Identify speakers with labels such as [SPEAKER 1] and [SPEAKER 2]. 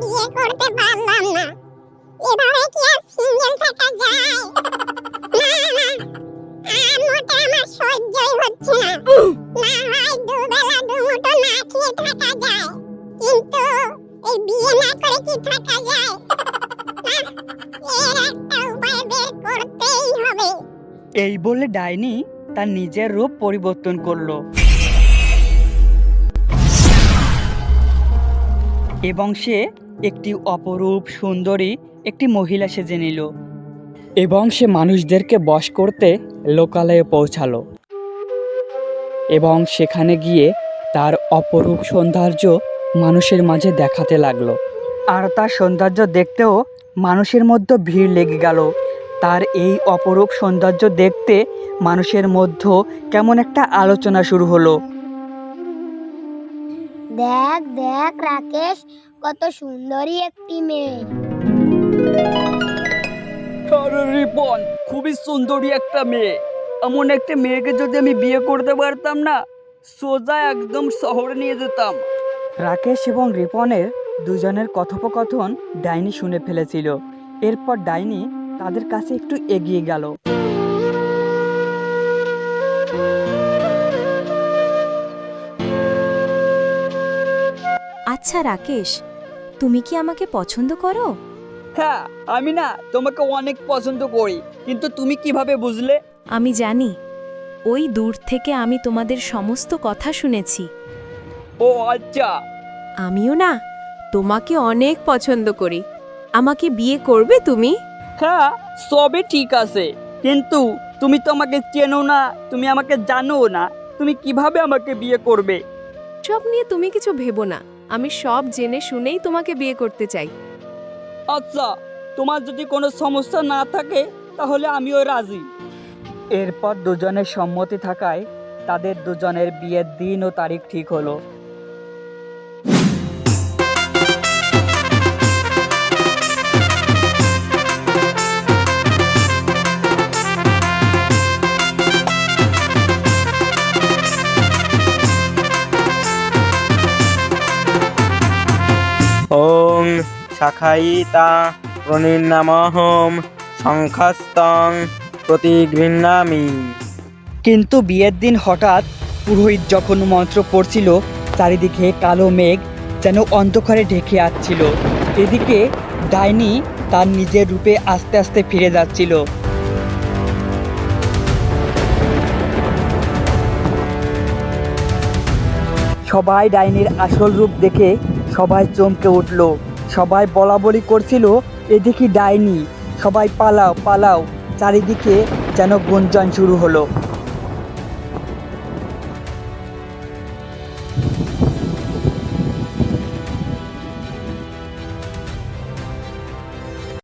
[SPEAKER 1] বিয়ে করতে পারলাম না। এভাবে কি আর সিঙ্গেল থাকা যায়? না না, আর আমার সহ্যই হচ্ছে না। না হয় দুবেলা না খেয়ে থাকা যায়। কিন্তু এই বিয়ে না করে কি থাকা যায়?
[SPEAKER 2] এই বলে ডাইনি তার নিজের রূপ পরিবর্তন করল। এবং সে একটি অপরূপ সুন্দরী একটি মহিলা সেজে নিল। এবং সে মানুষদেরকে বশ করতে লোকালয়ে পৌঁছালো। এবং সেখানে গিয়ে তার অপরূপ সৌন্দর্য মানুষের মাঝে দেখাতে লাগল। আর তার সৌন্দর্য দেখতেও মানুষের মধ্যে ভিড় লেগে গেল। তার এই অপরূপ সৌন্দর্য দেখতে মানুষের মধ্যে কেমন একটা আলোচনা শুরু হলো।
[SPEAKER 1] দেখ দেখ রাকেশ কত সুন্দরী একটি মেয়ে।
[SPEAKER 2] আরে রিপন খুবই সুন্দরী একটা মেয়ে। এমন একটা মেয়েকে যদি আমি বিয়ে করতে পারতাম না সোজা একদম শহরে নিয়ে যেতাম। রাকেশ এবং রিপনের দুজনের কথোপকথন ডাইনি শুনে ফেলেছিল। এরপর ডাইনি তাদের কাছে একটু এগিয়ে গেল।
[SPEAKER 3] আচ্ছা রাকেশ তুমি কি আমাকে পছন্দ করো?
[SPEAKER 2] হ্যাঁ আমি না তোমাকে অনেক পছন্দ করি কিন্তু তুমি কীভাবে বুঝলে?
[SPEAKER 3] আমি জানি ওই দূর থেকে আমি তোমাদের সমস্ত কথা শুনেছি।
[SPEAKER 2] ও আচ্ছা।
[SPEAKER 3] আমিও না তোমাকে অনেক পছন্দ করি। আমাকে বিয়ে করবে তুমি?
[SPEAKER 2] হ্যাঁ সবই ঠিক আছে কিন্তু তুমি তো আমাকে চেনো না তুমি আমাকে জানো না তুমি কীভাবে আমাকে বিয়ে করবে?
[SPEAKER 4] সব নিয়ে তুমি কিছু ভেবো না। আমি সব জেনে শুনেই তোমাকে বিয়ে করতে চাই।
[SPEAKER 2] আচ্ছা তোমার যদি কোনো সমস্যা না থাকে তাহলে আমিও রাজি। এরপর দুজনের সম্মতি থাকায় তাদের দুজনের বিয়ের দিন ও তারিখ ঠিক হলো।
[SPEAKER 5] ওং শাখায়িতা প্রণির্নামহম শঙ্খাস্তং প্রতিগৃহ্ণামি
[SPEAKER 2] কিন্তু বিয়ের দিন হঠাৎ পুরোহিত যখন মন্ত্র পড়ছিল, চারিদিকে কালো মেঘ যেন অন্ধকারে ঢেকে আসছিল। এদিকে ডাইনি তার নিজের রূপে আস্তে আস্তে ফিরে যাচ্ছিল। সবাই ডাইনির আসল রূপ দেখে সবাই চমকে উঠল। সবাই বলা বলি করছিল, এদিকে ডাইনি, সবাই পালাও পালাও। চারিদিকে যেন গুঞ্জন শুরু হলো।